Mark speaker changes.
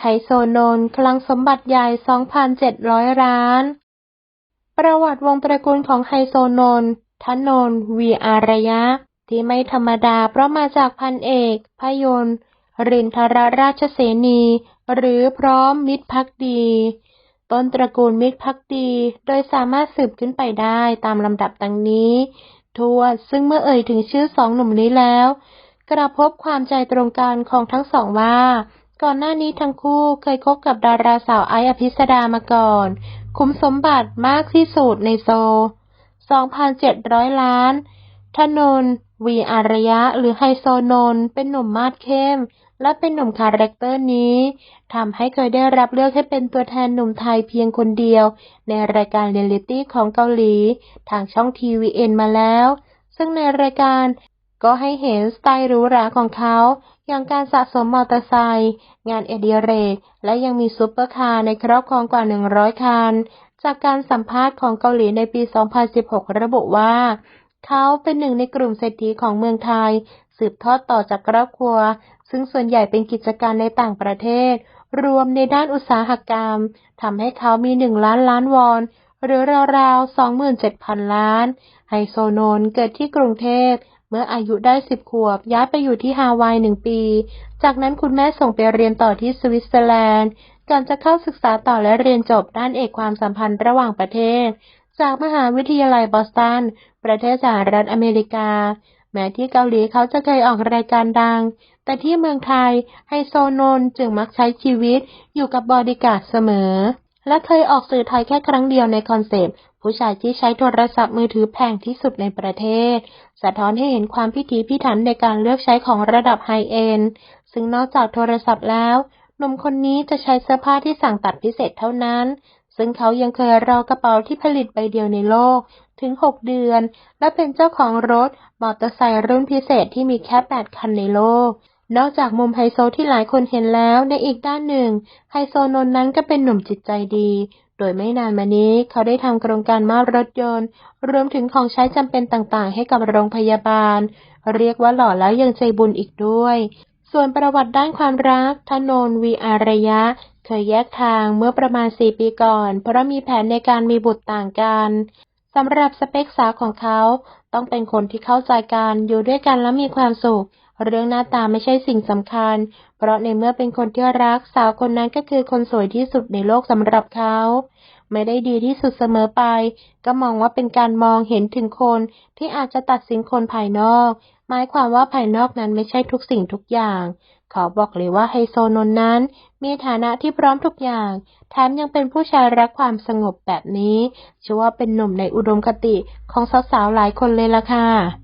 Speaker 1: ไฮโซโนนคลังสมบัติใหญ่ 2,700 ล้าน ประวัติวงตระกูลของไฮโซโนนทนนท์วีอารยะ ที่ไม่ธรรมดาเพราะมาจากพันเอกพยนต์รินทรราชเสนี หรือพร้อมมิตรพักดี ต้นตระกูลมิตรพักดี โดยสามารถสืบขึ้นไปได้ตามลำดับดังนี้ ทวดซึ่งเมื่อเอ่ยถึงชื่อสองหนุ่มนี้แล้ว กระพบความใจตรงกันของทั้งสองว่า ก่อนหน้านี้ทั้งคู่เคยคบกับดาราสาวไออภิสดามาก่อน คุ้มสมบัติมากที่สุดในโซ 2,700 ล้านถนน์วีอารยะหรือไฮโซนน์เป็นหนุ่มมาดเข้ม และเป็นหนุ่มคาแรคเตอร์นี้ทำให้เคยได้รับเลือกให้เป็นตัวแทนหนุ่มไทยเพียงคนเดียว ในรายการเรียลลิตี้ของเกาหลี ทางช่องทีวีเอ็นมาแล้ว ซึ่งในรายการ ก็ให้เห็นสไตล์หรูหราของเขา อย่างการสะสมมอเตอร์ไซค์งานเอดิเรก และยังมีซุปเปอร์คาร์ในครอบครองกว่า 100 คัน จากการสัมภาษณ์ของเกาหลีในปี 2016 ระบุว่า เขาเป็นหนึ่งในกลุ่มเศรษฐีของเมืองไทย สืบทอดต่อจากครอบครัว ซึ่งส่วนใหญ่เป็นกิจการในต่างประเทศ รวมในด้านอุตสาหกรรมทำให้เขามี 1 ล้านล้านวอนหรือราวๆ 27,000 ล้าน ไฮโซโนน์เกิดที่กรุงเทพ เมื่ออายุได้10ขวบย้ายไปอยู่ที่ฮาวายหนึ่งปี จากนั้นคุณแม่ส่งไปเรียนต่อที่สวิตเซอร์แลนด์ ก่อนจะเข้าศึกษาต่อและเรียนจบด้านเอกความสัมพันธ์ระหว่างประเทศ จากมหาวิทยาลัยบอสตัน ประเทศสหรัฐอเมริกา แม้ที่เกาหลีเขาจะเคยออกรายการดัง แต่ที่เมืองไทยไฮโซโนน์จึงมักใช้ชีวิตอยู่กับบอดี้การ์ดเสมอและเคยออกสื่อไทยแค่ครั้งเดียวในคอนเซปต์ ผู้ชายที่ใช้โทรศัพท์มือถือแพงที่สุดในประเทศ สะท้อนให้เห็นความพิถีพิถันในการเลือกใช้ของระดับไฮเอ็นด์ซึ่งนอกจากโทรศัพท์แล้วหนุ่มคนนี้จะใช้เสื้อผ้าที่สั่งตัดพิเศษเท่านั้น ซึ่งเขายังเคยรอกระเป๋าที่ผลิตใบเดียวในโลก ถึง 6 เดือน และเป็นเจ้าของรถมอเตอร์ไซค์รุ่นพิเศษที่มีแค่ 8 คันในโลกนอกจากมุมไฮโซที่หลายคนเห็นแล้วในอีกด้านหนึ่ง ไฮโซนนนั้นก็เป็นหนุ่มจิตใจดี โดยไม่นานมานี้เขาได้ทำโครงการมอบรถยนต์ รวมถึงของใช้จำเป็นต่างๆ ให้กับโรงพยาบาล เรียกว่าหล่อแล้วยังใจบุญอีกด้วย ส่วนประวัติด้านความรักถนนวีอารยะ เคยแยกทางเมื่อประมาณ 4 ปีก่อน เพราะมีแผนในการมีบุตรต่างกันสำหรับสเปคสาวของเขาต้องเป็นคนที่เข้าใจกันอยู่ด้วยกันแล้วมีความสุขเรื่องหน้าตาไม่ใช่สิ่งสำคัญ เพราะในเมื่อเป็นคนที่รักสาวคนนั้นก็คือคนสวยที่สุดในโลกสำหรับเขา ไม่ได้ดีที่สุดเสมอไป ก็มองว่าเป็นการมองเห็นถึงคนที่อาจจะตัดสินคนภายนอก หมายความว่าภายนอกนั้นไม่ใช่ทุกสิ่งทุกอย่างขอบอกเลยว่าไฮโซนนนั้น มีฐานะที่พร้อมทุกอย่าง แถมยังเป็นผู้ชายรักความสงบแบบนี้ชื่อว่าเป็นหนุ่มในอุดมคติของสาวๆหลายคนเลยล่ะค่ะ